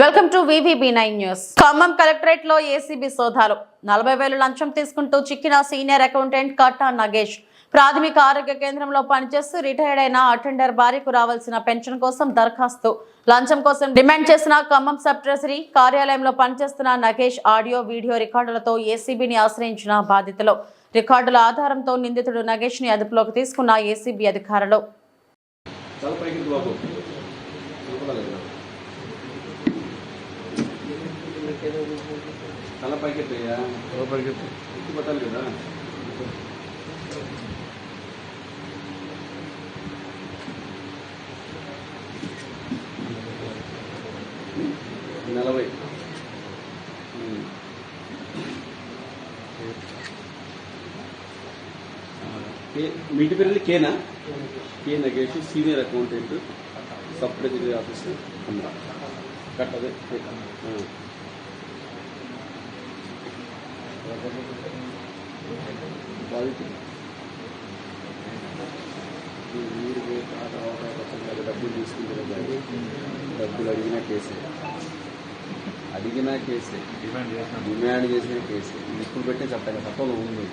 Welcome to VVB nine news. Khammam కలెక్టరేట్లో ACB సోదాలు. నలభై వేలు లంచం తీసుకుంటూ చిక్కిన సీనియర్ అకౌంటెంట్ కట్టా నగేష్. ప్రాథమిక ఆరోగ్య కేంద్రంలో పనిచేస్తూ రిటైర్డ్ అయిన అటెండర్ భార్యకు రావాల్సిన పెన్షన్ కోసం దరఖాస్తు. లంచం కోసం డిమాండ్ చేసిన ఖమ్మం సబ్ ట్రెజరీ కార్యాలయంలో పనిచేస్తున్న నగేష్ ఆడియో వీడియో రికార్డులతో ఏసీబీని ఆశ్రయించిన బాధితులు. రికార్డుల ఆధారంతో నిందితుడు నగేష్ని అదుపులోకి తీసుకున్న ఏసీబీ అధికారులు. తల పట్టాలి కదా? నలభై. మీ ఇంటి పేరు? కేనా? K Nagesh senior accountant sub treasury officer కట్టదే ఈ మీరు డబ్బులు తీసుకుంటారు డబ్బులు అడిగిన కేసే. అడిగిన కేసే. డిమాండ్ చేసిన కేసే. ఇప్పుడు పెట్టే చట్టం. చట్టంలో ఉంది.